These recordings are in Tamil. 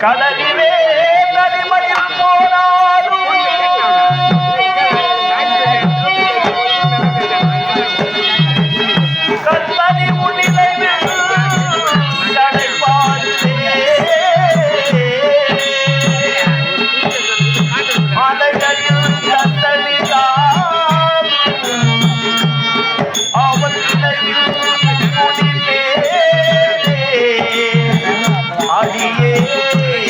கடலிலே தனிமையில் போனாலும் கண்மணி உன்னிலைவில் மலைகளில் அடியே.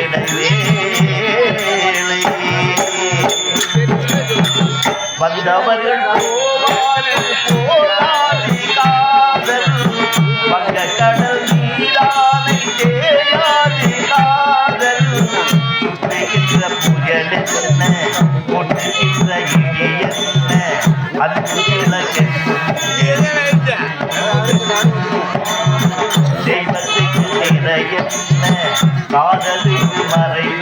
இடைவேளை. வந்தவர்கள் போவார்கள் போராடி காதல் கடல் நீராதை காதல் சுற்றுகின்ற புயல் என்ன இடி என்ன தெய்வத்துக்கு நிறை என்ன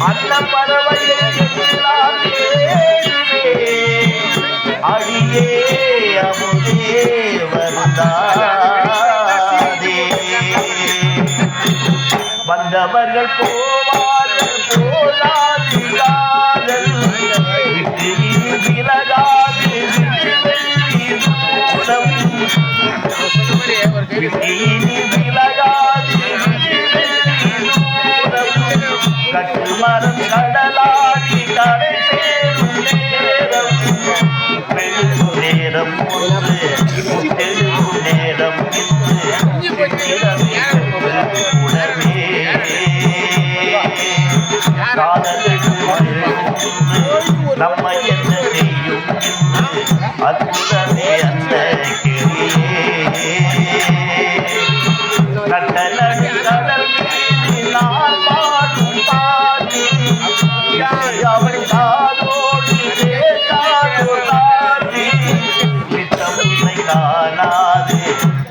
அந்த பறவையே அடியே அமுதே வந்தாதே. வந்தவர்கள் போவார்கள் போலாதிகாரல் காதல் விட்டு இனி விலகாது விட்டு இனி தூரம். கட்டுமரம் கடலாடி கரை சேரும் நேரம் பெரும் நேரம் ஒன்று முத்தெழும் நேரம் உணர்வே காதலுக்கு நம்மை என்ன செய்யும் அற்புதமே அந்த